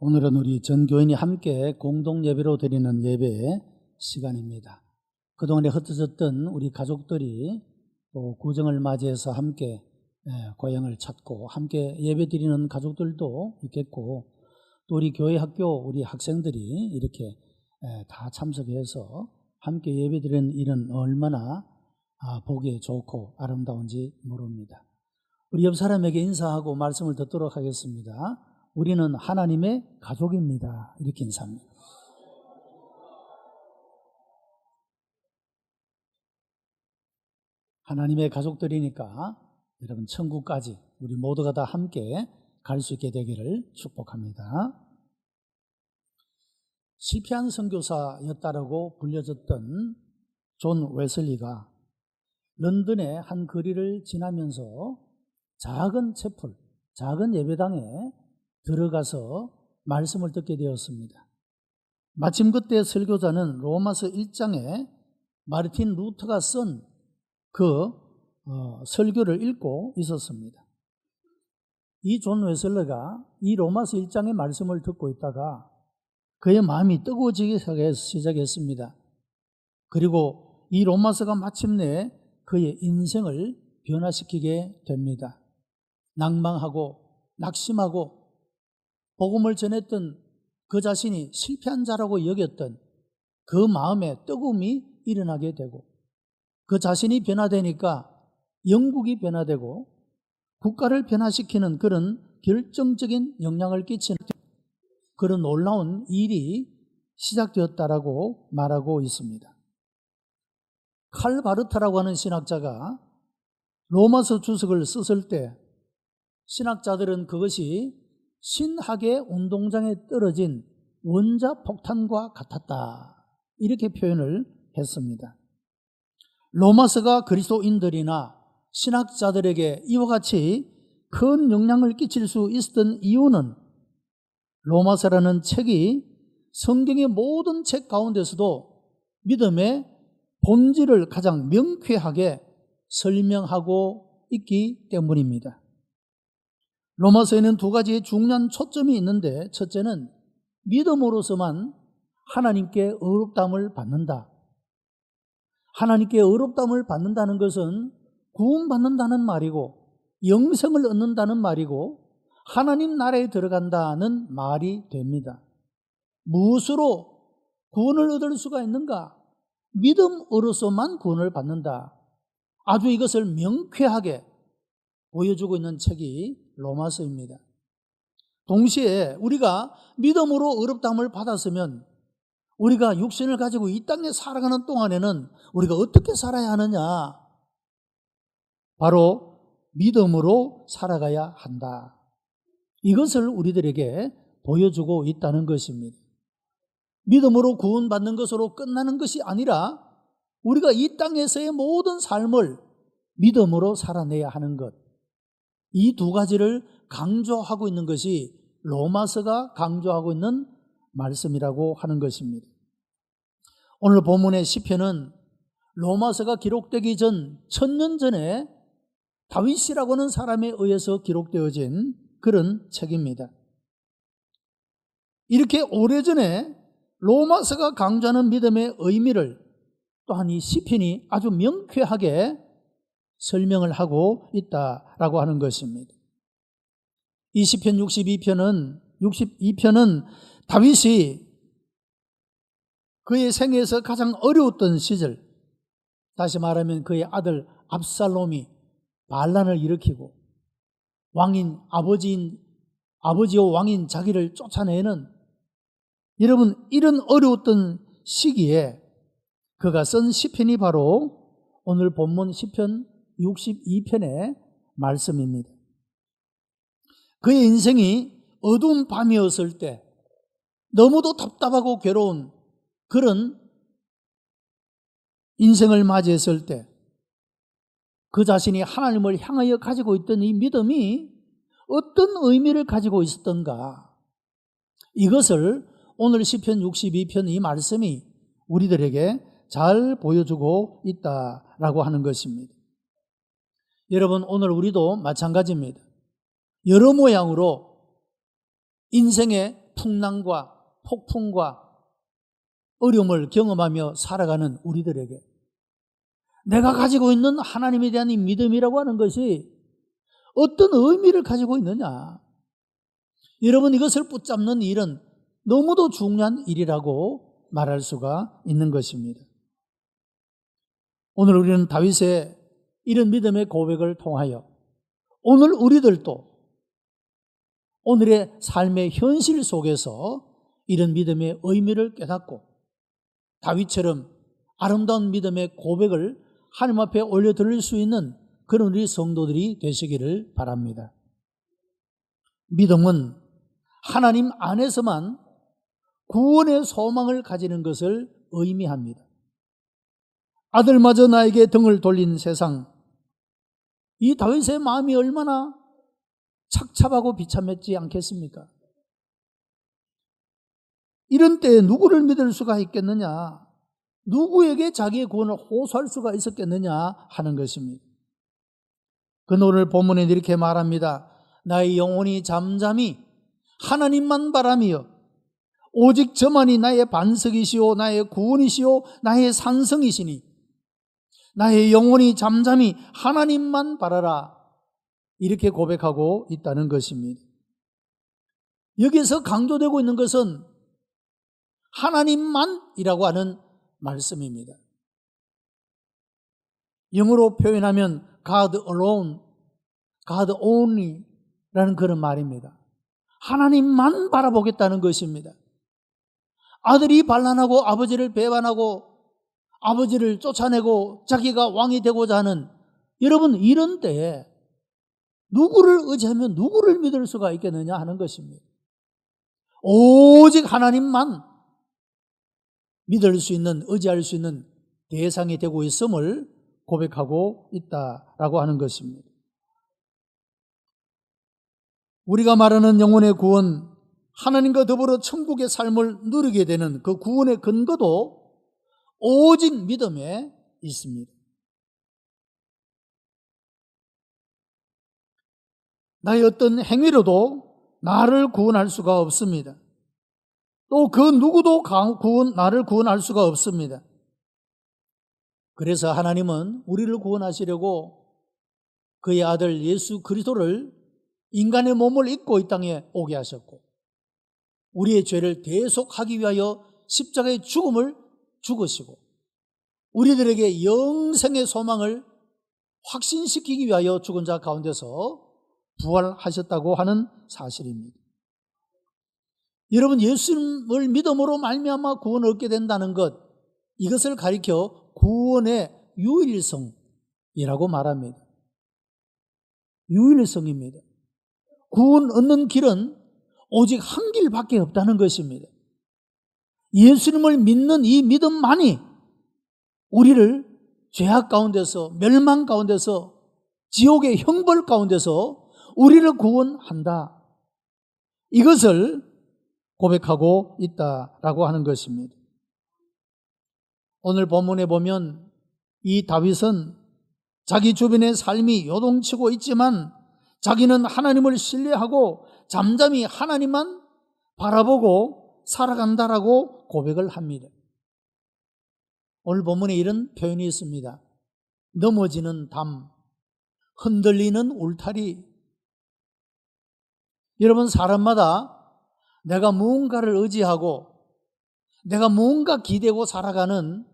오늘은 우리 전 교인이 함께 공동 예배로 드리는 예배 시간입니다. 그동안에 흩어졌던 우리 가족들이 또 구정을 맞이해서 함께 예, 고향을 찾고 함께 예배 드리는 가족들도 있겠고 또 우리 교회 학교 우리 학생들이 이렇게 예, 다 참석해서 함께 예배 드리는 일은 얼마나 아, 보기에 좋고 아름다운지 모릅니다. 우리 옆 사람에게 인사하고 말씀을 듣도록 하겠습니다. 우리는 하나님의 가족입니다. 이렇게 인사합니다. 하나님의 가족들이니까 여러분 천국까지 우리 모두가 다 함께 갈 수 있게 되기를 축복합니다. 실패한 선교사였다라고 불려졌던 존 웨슬리가 런던의 한 거리를 지나면서 작은 채플, 작은 예배당에 들어가서 말씀을 듣게 되었습니다. 마침 그때 설교자는 로마서 1장에 마르틴 루터가 쓴그 어, 설교를 읽고 있었습니다. 이 존 웨슬러가 이 로마서 1장의 말씀을 듣고 있다가 그의 마음이 뜨거워지기 시작했습니다. 그리고 이 로마서가 마침내 그의 인생을 변화시키게 됩니다. 낭망하고 낙심하고 복음을 전했던 그 자신이 실패한 자라고 여겼던 그 마음에 뜨거움이 일어나게 되고 그 자신이 변화되니까 영국이 변화되고 국가를 변화시키는 그런 결정적인 영향을 끼치는 그런 놀라운 일이 시작되었다라고 말하고 있습니다. 칼 바르타라고 하는 신학자가 로마서 주석을 썼을 때 신학자들은 그것이 신학의 운동장에 떨어진 원자 폭탄과 같았다. 이렇게 표현을 했습니다. 로마서가 그리스도인들이나 신학자들에게 이와 같이 큰 영향을 끼칠 수 있었던 이유는 로마서라는 책이 성경의 모든 책 가운데서도 믿음의 본질을 가장 명쾌하게 설명하고 있기 때문입니다. 로마서에는 두 가지의 중요한 초점이 있는데 첫째는 믿음으로서만 하나님께 어렵담을 받는다. 하나님께 어렵담을 받는다는 것은 구원받는다는 말이고 영생을 얻는다는 말이고 하나님 나라에 들어간다는 말이 됩니다. 무엇으로 구원을 얻을 수가 있는가? 믿음으로서만 구원을 받는다. 아주 이것을 명쾌하게 보여주고 있는 책이 로마서입니다. 동시에 우리가 믿음으로 어렵담을 받았으면 우리가 육신을 가지고 이 땅에 살아가는 동안에는 우리가 어떻게 살아야 하느냐? 바로 믿음으로 살아가야 한다. 이것을 우리들에게 보여주고 있다는 것입니다. 믿음으로 구원받는 것으로 끝나는 것이 아니라 우리가 이 땅에서의 모든 삶을 믿음으로 살아내야 하는 것. 이 두 가지를 강조하고 있는 것이 로마서가 강조하고 있는 말씀이라고 하는 것입니다. 오늘 본문의 시편은 로마서가 기록되기 전 천년 전에 다윗이라고 하는 사람에 의해서 기록되어진 그런 책입니다. 이렇게 오래전에 로마서가 강조하는 믿음의 의미를 또한 이 시편이 아주 명쾌하게 설명을 하고 있다라고 하는 것입니다. 이 시편 62편은 62편은 다윗이 그의 생에서 가장 어려웠던 시절 다시 말하면 그의 아들 압살롬이 반란을 일으키고 왕인 아버지인 아버지와 왕인 자기를 쫓아내는 여러분 이런 어려웠던 시기에 그가 쓴 시편이 바로 오늘 본문 시편 62편의 말씀입니다. 그의 인생이 어두운 밤이었을 때 너무도 답답하고 괴로운 그런 인생을 맞이했을 때 그 자신이 하나님을 향하여 가지고 있던 이 믿음이 어떤 의미를 가지고 있었던가 이것을 오늘 시편 62편 이 말씀이 우리들에게 잘 보여주고 있다라고 하는 것입니다. 여러분 오늘 우리도 마찬가지입니다. 여러 모양으로 인생의 풍랑과 폭풍과 어려움을 경험하며 살아가는 우리들에게 내가 가지고 있는 하나님에 대한 이 믿음이라고 하는 것이 어떤 의미를 가지고 있느냐. 여러분 이것을 붙잡는 일은 너무도 중요한 일이라고 말할 수가 있는 것입니다. 오늘 우리는 다윗의 이런 믿음의 고백을 통하여 오늘 우리들도 오늘의 삶의 현실 속에서 이런 믿음의 의미를 깨닫고 다윗처럼 아름다운 믿음의 고백을 하나님 앞에 올려드릴 수 있는 그런 우리 성도들이 되시기를 바랍니다. 믿음은 하나님 안에서만 구원의 소망을 가지는 것을 의미합니다. 아들마저 나에게 등을 돌린 세상, 이 다윗의 마음이 얼마나 착잡하고 비참했지 않겠습니까? 이런 때에 누구를 믿을 수가 있겠느냐? 누구에게 자기의 구원을 호소할 수가 있었겠느냐 하는 것입니다. 그 오늘 본문에 이렇게 말합니다. 나의 영혼이 잠잠히 하나님만 바라며 오직 저만이 나의 반석이시오 나의 구원이시오 나의 산성이시니 나의 영혼이 잠잠히 하나님만 바라라 이렇게 고백하고 있다는 것입니다. 여기서 강조되고 있는 것은 하나님만이라고 하는 말씀입니다. 영어로 표현하면 God alone, God only 라는 그런 말입니다. 하나님만 바라보겠다는 것입니다. 아들이 반란하고 아버지를 배반하고 아버지를 쫓아내고 자기가 왕이 되고자 하는 여러분 이런 때에 누구를 의지하면 누구를 믿을 수가 있겠느냐 하는 것입니다. 오직 하나님만 믿을 수 있는, 의지할 수 있는 대상이 되고 있음을 고백하고 있다라고 하는 것입니다. 우리가 말하는 영혼의 구원, 하나님과 더불어 천국의 삶을 누리게 되는 그 구원의 근거도 오직 믿음에 있습니다. 나의 어떤 행위로도 나를 구원할 수가 없습니다. 또 그 누구도 구원, 나를 구원할 수가 없습니다. 그래서 하나님은 우리를 구원하시려고 그의 아들 예수 그리스도를 인간의 몸을 입고 이 땅에 오게 하셨고 우리의 죄를 대속하기 위하여 십자가의 죽음을 죽으시고 우리들에게 영생의 소망을 확신시키기 위하여 죽은 자 가운데서 부활하셨다고 하는 사실입니다. 여러분 예수님을 믿음으로 말미암아 구원을 얻게 된다는 것 이것을 가리켜 구원의 유일성이라고 말합니다. 유일성입니다. 구원 얻는 길은 오직 한 길밖에 없다는 것입니다. 예수님을 믿는 이 믿음만이 우리를 죄악 가운데서 멸망 가운데서 지옥의 형벌 가운데서 우리를 구원한다. 이것을 고백하고 있다라고 하는 것입니다. 오늘 본문에 보면 이 다윗은 자기 주변의 삶이 요동치고 있지만 자기는 하나님을 신뢰하고 잠잠히 하나님만 바라보고 살아간다라고 고백을 합니다. 오늘 본문에 이런 표현이 있습니다. 넘어지는 담, 흔들리는 울타리, 여러분, 사람마다 내가 무언가를 의지하고 내가 무언가 기대고 살아가는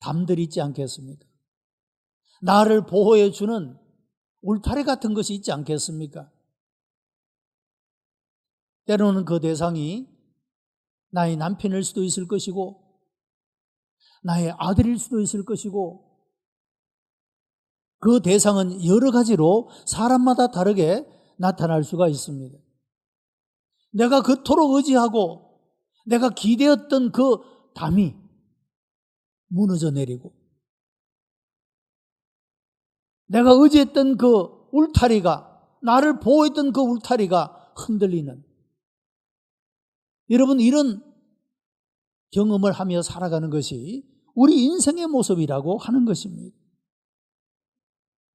담들이 있지 않겠습니까? 나를 보호해주는 울타리 같은 것이 있지 않겠습니까? 때로는 그 대상이 나의 남편일 수도 있을 것이고, 나의 아들일 수도 있을 것이고, 그 대상은 여러 가지로 사람마다 다르게 나타날 수가 있습니다. 내가 그토록 의지하고 내가 기대었던 그 담이 무너져 내리고 내가 의지했던 그 울타리가 나를 보호했던 그 울타리가 흔들리는 여러분 이런 경험을 하며 살아가는 것이 우리 인생의 모습이라고 하는 것입니다.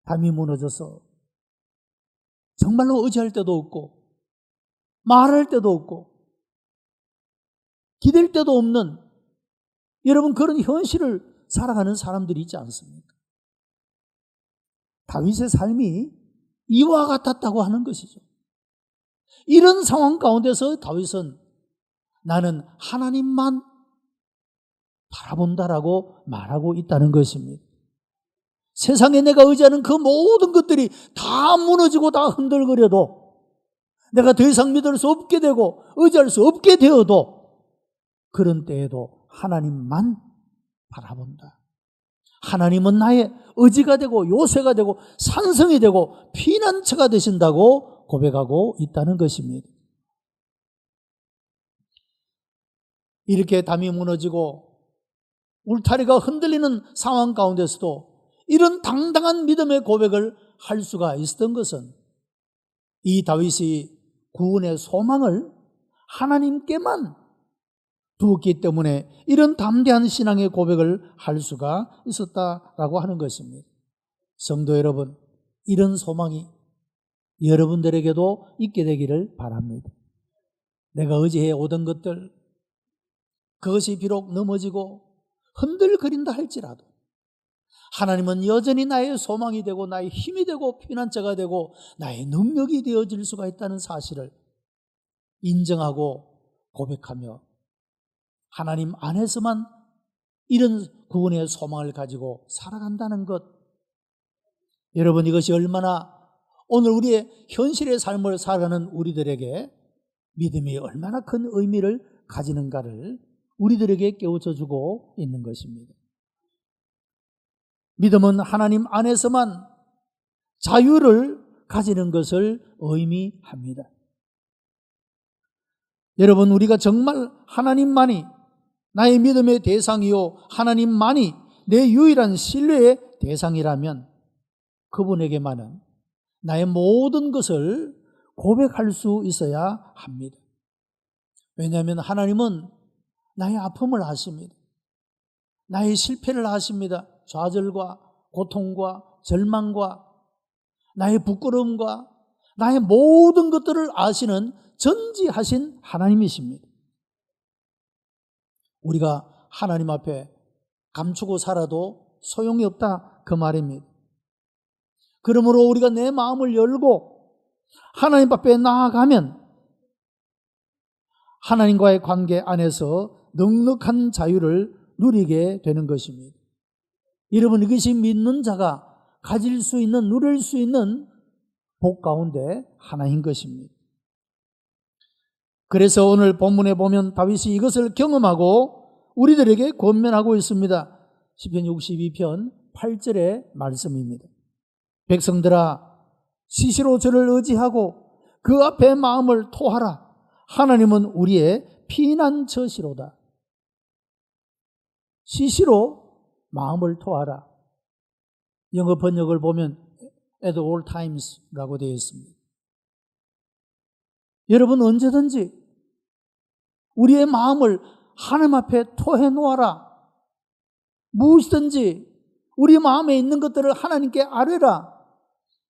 담이 무너져서 정말로 의지할 때도 없고 말할 때도 없고 기댈 데도 없는 여러분 그런 현실을 살아가는 사람들이 있지 않습니까? 다윗의 삶이 이와 같았다고 하는 것이죠. 이런 상황 가운데서 다윗은 나는 하나님만 바라본다라고 말하고 있다는 것입니다. 세상에 내가 의지하는 그 모든 것들이 다 무너지고 다 흔들거려도 내가 더 이상 믿을 수 없게 되고 의지할 수 없게 되어도 그런 때에도 하나님만 바라본다. 하나님은 나의 의지가 되고 요새가 되고 산성이 되고 피난처가 되신다고 고백하고 있다는 것입니다. 이렇게 담이 무너지고 울타리가 흔들리는 상황 가운데서도 이런 당당한 믿음의 고백을 할 수가 있었던 것은 이 다윗이 구원의 소망을 하나님께만 두었기 때문에 이런 담대한 신앙의 고백을 할 수가 있었다라고 하는 것입니다. 성도 여러분, 이런 소망이 여러분들에게도 있게 되기를 바랍니다. 내가 의지해 오던 것들, 그것이 비록 넘어지고 흔들거린다 할지라도 하나님은 여전히 나의 소망이 되고 나의 힘이 되고 피난처가 되고 나의 능력이 되어질 수가 있다는 사실을 인정하고 고백하며 하나님 안에서만 이런 구원의 소망을 가지고 살아간다는 것. 여러분 이것이 얼마나 오늘 우리의 현실의 삶을 살아가는 우리들에게 믿음이 얼마나 큰 의미를 가지는가를 우리들에게 깨우쳐 주고 있는 것입니다. 믿음은 하나님 안에서만 자유를 가지는 것을 의미합니다. 여러분, 우리가 정말 하나님만이 나의 믿음의 대상이요, 하나님만이 내 유일한 신뢰의 대상이라면 그분에게만은 나의 모든 것을 고백할 수 있어야 합니다. 왜냐하면 하나님은 나의 아픔을 아십니다. 나의 실패를 아십니다. 좌절과 고통과 절망과 나의 부끄러움과 나의 모든 것들을 아시는 전지하신 하나님이십니다. 우리가 하나님 앞에 감추고 살아도 소용이 없다 그 말입니다. 그러므로 우리가 내 마음을 열고 하나님 앞에 나아가면 하나님과의 관계 안에서 넉넉한 자유를 누리게 되는 것입니다. 여러분 이것이 믿는 자가 가질 수 있는 누릴 수 있는 복 가운데 하나인 것입니다. 그래서 오늘 본문에 보면 다윗이 이것을 경험하고 우리들에게 권면하고 있습니다. 시편 62편 8절의 말씀입니다. 백성들아 시시로 저를 의지하고 그 앞에 마음을 토하라. 하나님은 우리의 피난처시로다. 시시로 마음을 토하라. 영어 번역을 보면 at all times라고 되어 있습니다. 여러분 언제든지 우리의 마음을 하나님 앞에 토해 놓아라. 무엇이든지 우리 마음에 있는 것들을 하나님께 아뢰라.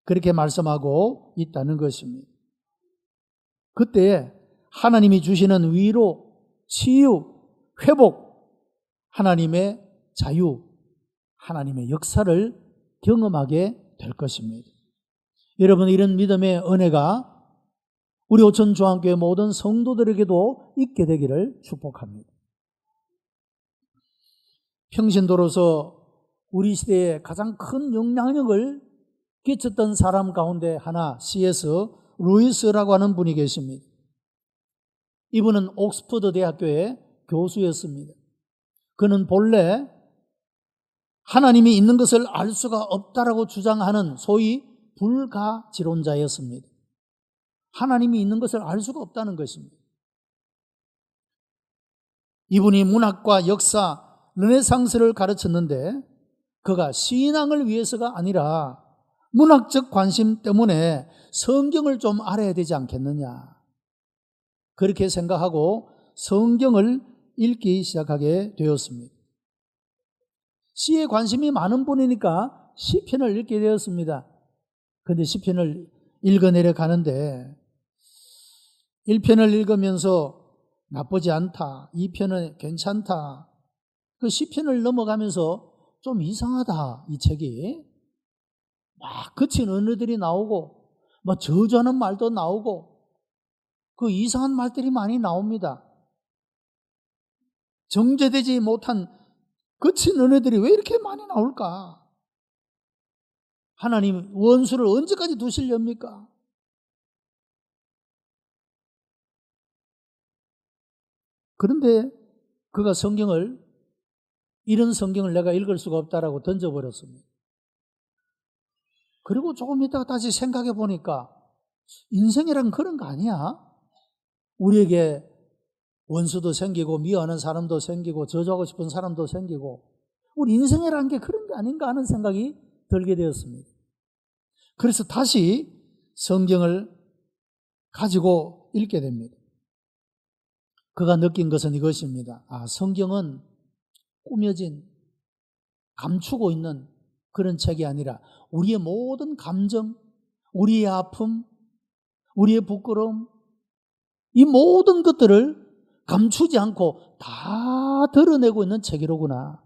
그렇게 말씀하고 있다는 것입니다. 그때 하나님이 주시는 위로, 치유, 회복, 하나님의 자유, 하나님의 역사를 경험하게 될 것입니다. 여러분, 이런 믿음의 은혜가 우리 오천 중앙교회 모든 성도들에게도 있게 되기를 축복합니다. 평신도로서 우리 시대에 가장 큰 영향력을 끼쳤던 사람 가운데 하나 C.S. 루이스라고 하는 분이 계십니다. 이분은 옥스퍼드 대학교의 교수였습니다. 그는 본래 하나님이 있는 것을 알 수가 없다라고 주장하는 소위 불가지론자였습니다. 하나님이 있는 것을 알 수가 없다는 것입니다. 이분이 문학과 역사, 르네상스를 가르쳤는데 그가 신앙을 위해서가 아니라 문학적 관심 때문에 성경을 좀 알아야 되지 않겠느냐. 그렇게 생각하고 성경을 읽기 시작하게 되었습니다. 시에 관심이 많은 분이니까 시편을 읽게 되었습니다. 그런데 시편을 읽어내려 가는데 1편을 읽으면서 나쁘지 않다. 이 편은 괜찮다. 그 시편을 넘어가면서 좀 이상하다. 이 책이 막 거친 언어들이 나오고 막 저주하는 말도 나오고 그 이상한 말들이 많이 나옵니다. 정제되지 못한 거친 언어들이 왜 이렇게 많이 나올까? 하나님 원수를 언제까지 두실렵니까? 그런데 그가 성경을 이런 성경을 내가 읽을 수가 없다라고 던져버렸습니다. 그리고 조금 있다가 다시 생각해 보니까 인생이란 그런 거 아니야? 우리에게 원수도 생기고 미워하는 사람도 생기고 저주하고 싶은 사람도 생기고 우리 인생이라는 게 그런 게 아닌가 하는 생각이 들게 되었습니다. 그래서 다시 성경을 가지고 읽게 됩니다. 그가 느낀 것은 이것입니다. 아, 성경은 꾸며진, 감추고 있는 그런 책이 아니라 우리의 모든 감정, 우리의 아픔, 우리의 부끄러움, 이 모든 것들을 감추지 않고 다 드러내고 있는 책이로구나.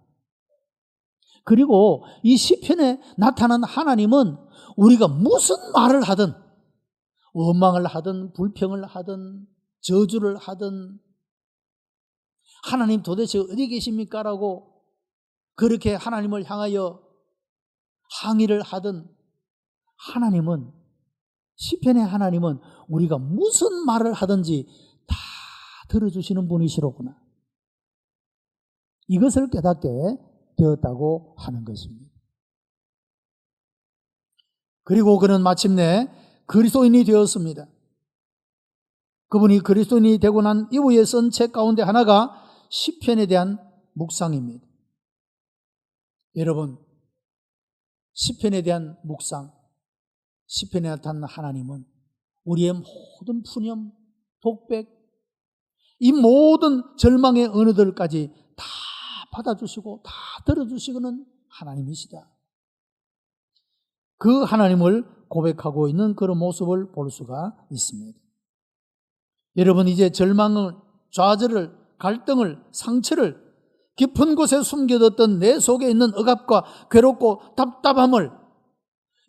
그리고 이 시편에 나타난 하나님은 우리가 무슨 말을 하든 원망을 하든 불평을 하든 저주를 하든 하나님 도대체 어디 계십니까? 라고 그렇게 하나님을 향하여 항의를 하든 하나님은 시편의 하나님은 우리가 무슨 말을 하든지 다 들어주시는 분이시로구나. 이것을 깨닫게 되었다고 하는 것입니다. 그리고 그는 마침내 그리스도인이 되었습니다. 그분이 그리스도인이 되고 난 이후에 쓴 책 가운데 하나가 시편에 대한 묵상입니다. 여러분, 시편에 대한 묵상, 시편에 나타난 하나님은 우리의 모든 푸념, 독백, 이 모든 절망의 언어들까지 다 받아주시고 다 들어주시고는 하나님이시다. 그 하나님을 고백하고 있는 그런 모습을 볼 수가 있습니다. 여러분 이제 절망을 좌절을 갈등을 상처를 깊은 곳에 숨겨뒀던 내 속에 있는 억압과 괴롭고 답답함을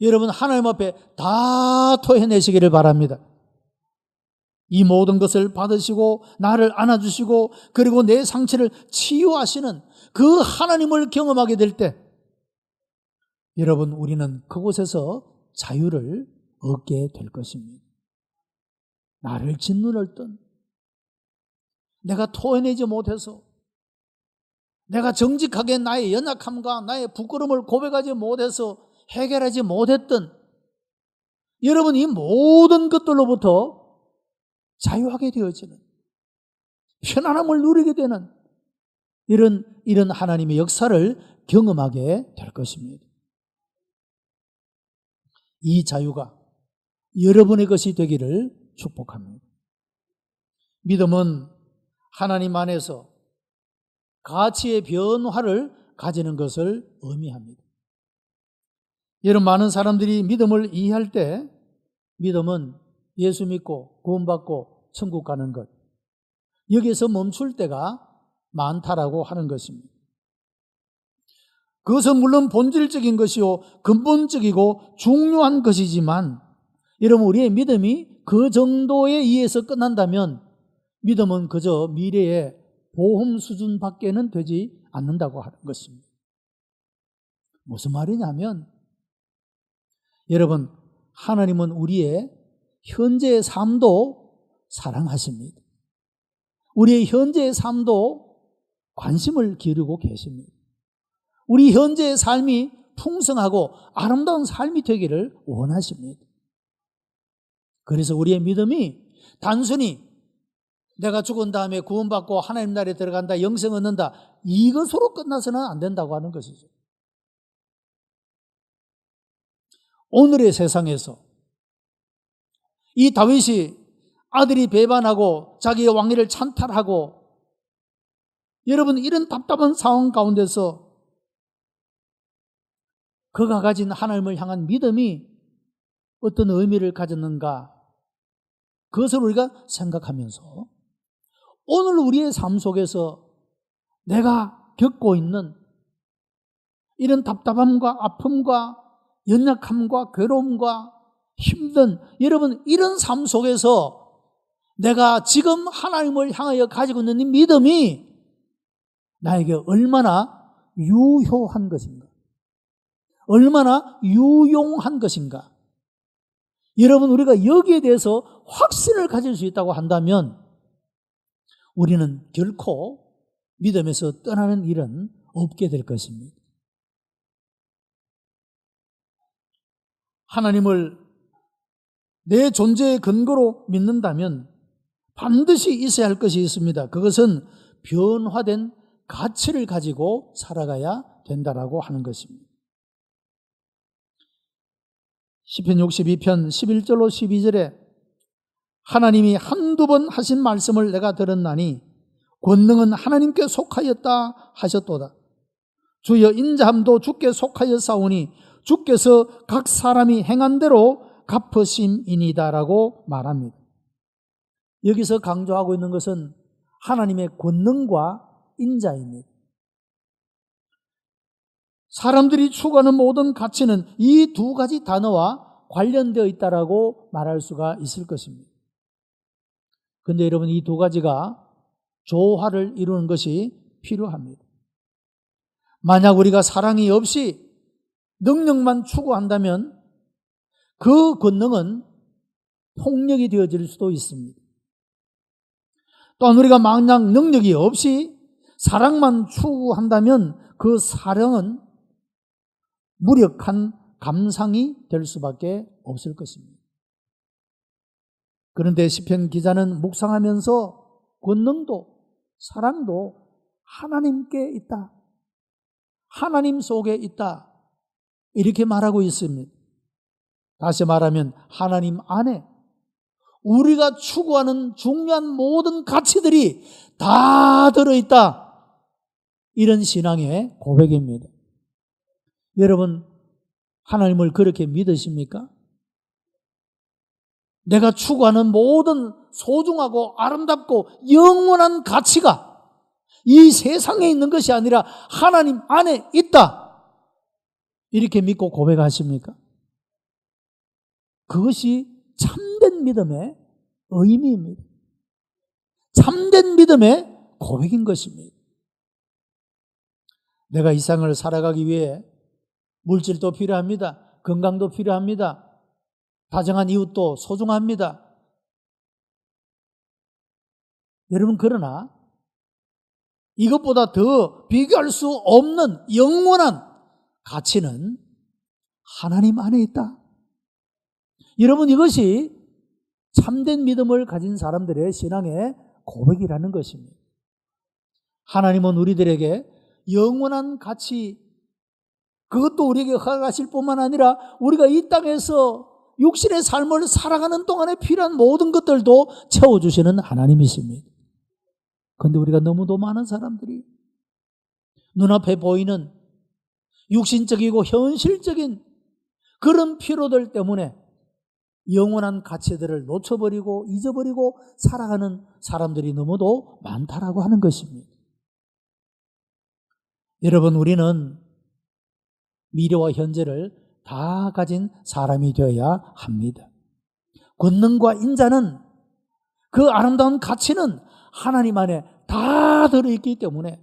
여러분 하나님 앞에 다 토해내시기를 바랍니다. 이 모든 것을 받으시고 나를 안아주시고 그리고 내 상처를 치유하시는 그 하나님을 경험하게 될 때 여러분 우리는 그곳에서 자유를 얻게 될 것입니다. 나를 짓누를던 내가 토해내지 못해서 내가 정직하게 나의 연약함과 나의 부끄러움을 고백하지 못해서 해결하지 못했던 여러분 이 모든 것들로부터 자유하게 되어지는 편안함을 누리게 되는 이런 이런 하나님의 역사를 경험하게 될 것입니다. 이 자유가 여러분의 것이 되기를 축복합니다. 믿음은 하나님 안에서 가치의 변화를 가지는 것을 의미합니다. 여러분 많은 사람들이 믿음을 이해할 때 믿음은 예수 믿고 구원받고 천국 가는 것 여기에서 멈출 때가 많다라고 하는 것입니다. 그것은 물론 본질적인 것이요 근본적이고 중요한 것이지만 여러분 우리의 믿음이 그 정도에 의해서 끝난다면 믿음은 그저 미래의 보험 수준밖에는 되지 않는다고 하는 것입니다. 무슨 말이냐면 여러분 하나님은 우리의 현재의 삶도 사랑하십니다. 우리의 현재의 삶도 관심을 기르고 계십니다. 우리 현재의 삶이 풍성하고 아름다운 삶이 되기를 원하십니다. 그래서 우리의 믿음이 단순히 내가 죽은 다음에 구원받고 하나님 나라에 들어간다, 영생 얻는다, 이것으로 끝나서는 안 된다고 하는 것이죠. 오늘의 세상에서 이 다윗이 아들이 배반하고 자기의 왕위를 찬탈하고 여러분 이런 답답한 상황 가운데서 그가 가진 하나님을 향한 믿음이 어떤 의미를 가졌는가? 그것을 우리가 생각하면서 오늘 우리의 삶 속에서 내가 겪고 있는 이런 답답함과 아픔과 연약함과 괴로움과 힘든 여러분 이런 삶 속에서 내가 지금 하나님을 향하여 가지고 있는 이 믿음이 나에게 얼마나 유효한 것인가? 얼마나 유용한 것인가? 여러분, 우리가 여기에 대해서 확신을 가질 수 있다고 한다면 우리는 결코 믿음에서 떠나는 일은 없게 될 것입니다. 하나님을 내 존재의 근거로 믿는다면 반드시 있어야 할 것이 있습니다. 그것은 변화된 가치를 가지고 살아가야 된다라고 하는 것입니다. 10편 62편 11절로 12절에 하나님이 한두 번 하신 말씀을 내가 들었나니 권능은 하나님께 속하였다 하셨도다. 주여 인자함도 주께 속하여 싸우니 주께서 각 사람이 행한 대로 갚으심이니다라고 말합니다. 여기서 강조하고 있는 것은 하나님의 권능과 인자입니다. 사람들이 추구하는 모든 가치는 이 두 가지 단어와 관련되어 있다라고 말할 수가 있을 것입니다. 근데 여러분 이 두 가지가 조화를 이루는 것이 필요합니다. 만약 우리가 사랑이 없이 능력만 추구한다면 그 권능은 폭력이 되어질 수도 있습니다. 또한 우리가 망냥 능력이 없이 사랑만 추구한다면 그 사랑은 무력한 감상이 될 수밖에 없을 것입니다. 그런데 시편 기자는 묵상하면서 권능도 사랑도 하나님께 있다. 하나님 속에 있다. 이렇게 말하고 있습니다. 다시 말하면 하나님 안에 우리가 추구하는 중요한 모든 가치들이 다 들어있다. 이런 신앙의 고백입니다. 여러분, 하나님을 그렇게 믿으십니까? 내가 추구하는 모든 소중하고 아름답고 영원한 가치가 이 세상에 있는 것이 아니라 하나님 안에 있다. 이렇게 믿고 고백하십니까? 그것이 참된 믿음의 의미입니다. 참된 믿음의 고백인 것입니다. 내가 이 상을 살아가기 위해 물질도 필요합니다. 건강도 필요합니다. 다정한 이웃도 소중합니다. 여러분, 그러나 이것보다 더 비교할 수 없는 영원한 가치는 하나님 안에 있다. 여러분, 이것이 참된 믿음을 가진 사람들의 신앙의 고백이라는 것입니다. 하나님은 우리들에게 영원한 가치, 그것도 우리에게 허가하실 뿐만 아니라 우리가 이 땅에서 육신의 삶을 살아가는 동안에 필요한 모든 것들도 채워주시는 하나님이십니다. 그런데 우리가 너무도 많은 사람들이 눈앞에 보이는 육신적이고 현실적인 그런 피로들 때문에 영원한 가치들을 놓쳐버리고 잊어버리고 살아가는 사람들이 너무도 많다라고 하는 것입니다. 여러분, 우리는 미래와 현재를 다 가진 사람이 되어야 합니다. 권능과 인자는 그 아름다운 가치는 하나님 안에 다 들어있기 때문에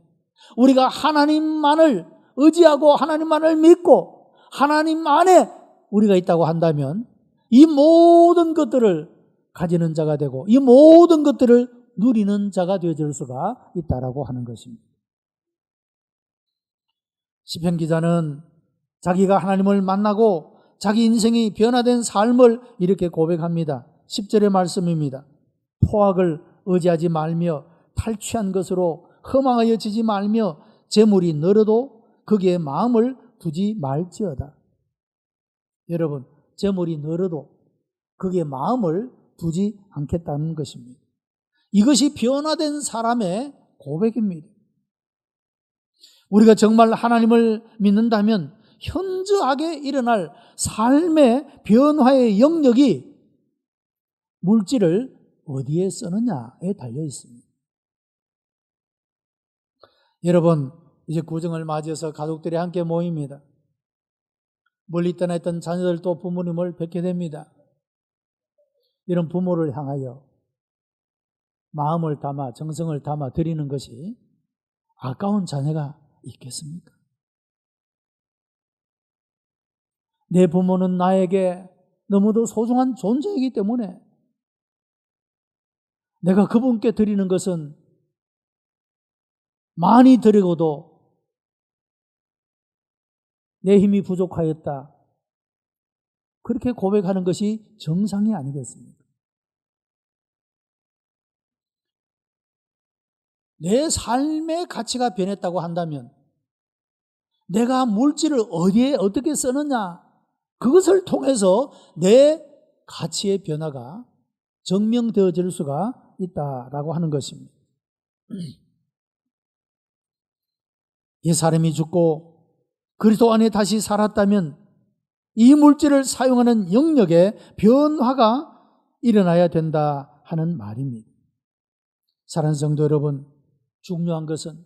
우리가 하나님만을 의지하고 하나님만을 믿고 하나님 안에 우리가 있다고 한다면 이 모든 것들을 가지는 자가 되고 이 모든 것들을 누리는 자가 되어질 수가 있다라고 하는 것입니다. 시편 기자는 자기가 하나님을 만나고 자기 인생이 변화된 삶을 이렇게 고백합니다. 10절의 말씀입니다. 포악을 의지하지 말며 탈취한 것으로 허망하여 지지 말며 재물이 늘어도 거기에 마음을 두지 말지어다. 여러분, 재물이 늘어도 거기에 마음을 두지 않겠다는 것입니다. 이것이 변화된 사람의 고백입니다. 우리가 정말 하나님을 믿는다면 현저하게 일어날 삶의 변화의 영역이 물질을 어디에 쓰느냐에 달려 있습니다. 여러분, 이제 구정을 맞이해서 가족들이 함께 모입니다. 멀리 떠나 있던 자녀들도 부모님을 뵙게 됩니다. 이런 부모를 향하여 마음을 담아, 정성을 담아 드리는 것이 아까운 자녀가 있겠습니까? 내 부모는 나에게 너무도 소중한 존재이기 때문에 내가 그분께 드리는 것은 많이 드리고도 내 힘이 부족하였다. 그렇게 고백하는 것이 정상이 아니겠습니까? 내 삶의 가치가 변했다고 한다면 내가 물질을 어디에 어떻게 쓰느냐 그것을 통해서 내 가치의 변화가 증명되어질 수가 있다라고 하는 것입니다. 이 사람이 죽고 그리스도 안에 다시 살았다면 이 물질을 사용하는 영역에 변화가 일어나야 된다 하는 말입니다. 사랑하는 성도 여러분, 중요한 것은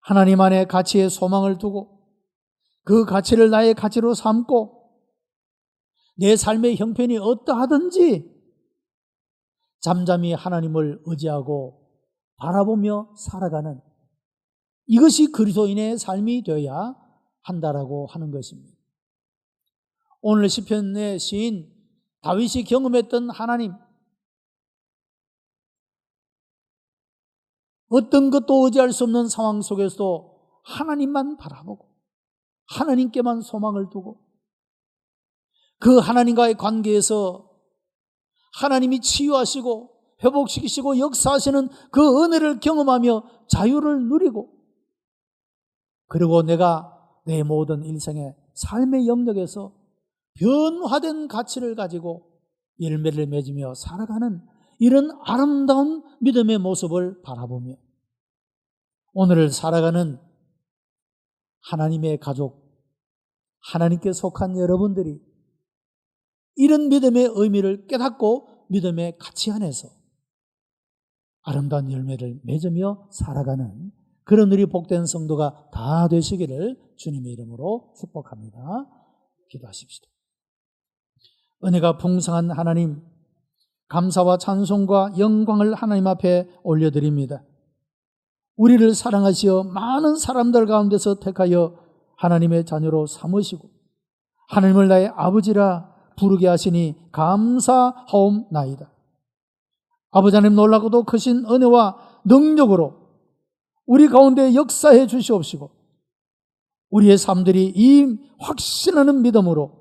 하나님 안에 가치에 소망을 두고 그 가치를 나의 가치로 삼고 내 삶의 형편이 어떠하든지 잠잠히 하나님을 의지하고 바라보며 살아가는 이것이 그리스도인의 삶이 되어야 한다라고 하는 것입니다. 오늘 시편의 시인 다윗이 경험했던 하나님 어떤 것도 의지할 수 없는 상황 속에서도 하나님만 바라보고 하나님께만 소망을 두고 그 하나님과의 관계에서 하나님이 치유하시고 회복시키시고 역사하시는 그 은혜를 경험하며 자유를 누리고 그리고 내가 내 모든 일생의 삶의 영역에서 변화된 가치를 가지고 열매를 맺으며 살아가는 이런 아름다운 믿음의 모습을 바라보며 오늘을 살아가는 하나님의 가족, 하나님께 속한 여러분들이 이런 믿음의 의미를 깨닫고 믿음의 가치 안에서 아름다운 열매를 맺으며 살아가는 그런 우리 복된 성도가 다 되시기를 주님의 이름으로 축복합니다. 기도하십시다. 은혜가 풍성한 하나님, 감사와 찬송과 영광을 하나님 앞에 올려드립니다. 우리를 사랑하시어 많은 사람들 가운데서 택하여 하나님의 자녀로 삼으시고 하나님을 나의 아버지라 부르게 하시니 감사하옵나이다. 아버지 하나님 놀라고도 크신 은혜와 능력으로 우리 가운데 역사해 주시옵시고 우리의 삶들이 이 확신하는 믿음으로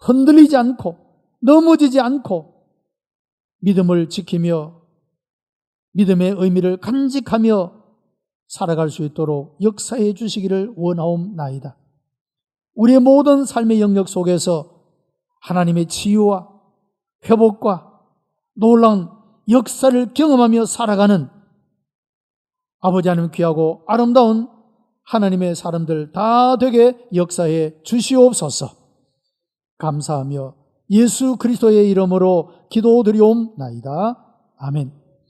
흔들리지 않고 넘어지지 않고 믿음을 지키며 믿음의 의미를 간직하며 살아갈 수 있도록 역사해 주시기를 원하옵나이다. 우리의 모든 삶의 영역 속에서 하나님의 치유와 회복과 놀라운 역사를 경험하며 살아가는 아버지 하나님 귀하고 아름다운 하나님의 사람들 다 되게 역사해 주시옵소서. 감사하며 예수 그리스도의 이름으로 기도드리옵나이다. 아멘.